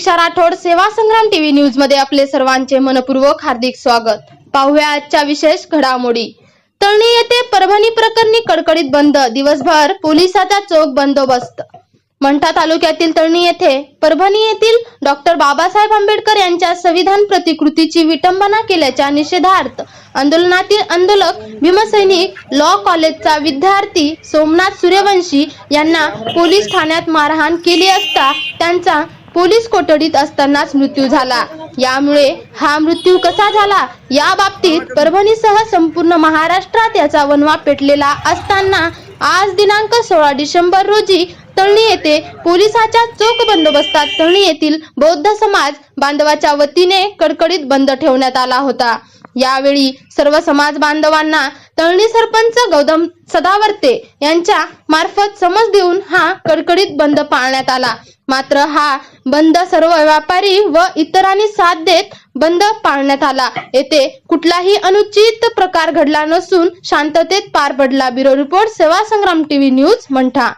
प्रतीक्षा राठोड सेवा संग्राम टीव्ही न्यूजमध्ये आपले सर्वांचे मनपूर्वक हार्दिक स्वागत. पाहूया आजच्या विशेष घडामोडी. तळणी येथे परभणी प्रकरणी कडकडीत बंद दिवसभर पोलिसाचा चोख बंदोबस्त. मंठा तालुक्यातील तळणी येथे परभणी येथील डॉक्टर बाबासाहेब आंबेडकर यांच्या संविधान प्रतिकृतीची विटंबना केल्याच्या निषेधार्थ आंदोलनातील आंदोलक भीमसैनिक लॉ कॉलेजचा विद्यार्थी सोमनाथ सूर्यवंशी यांना पोलीस ठाण्यात मारहाण केली असता त्यांचा पोलीस कोठडीत असतानाच मृत्यू झाला. यामुळे हा मृत्यू कसा झाला? या बाबतीत परभणीसह संपूर्ण महाराष्ट्रात याचा वनवा पेटलेला असताना आज दिनांक सोळा डिसेंबर रोजी तळणी येथे पोलिसाच्या चोख बंदोबस्तात तळणी येथील बौद्ध समाज बांधवाच्या वतीने कडकडीत बंद ठेवण्यात आला होता. यावेळी सर्व समाज बांधवांना तळणी सरपंच गौतम सदावर्ते यांच्या मार्फत समज देऊन हा कडकडीत बंद पाळण्यात आला. मात्र हा बंद सर्व व्यापारी व इतरांनी साथ देत बंद पाळण्यात आला. येथे कुठलाही अनुचित प्रकार घडला नसून शांततेत पार पडला. ब्युरो रिपोर्ट सेवा संग्राम टीव्ही न्यूज मंठा.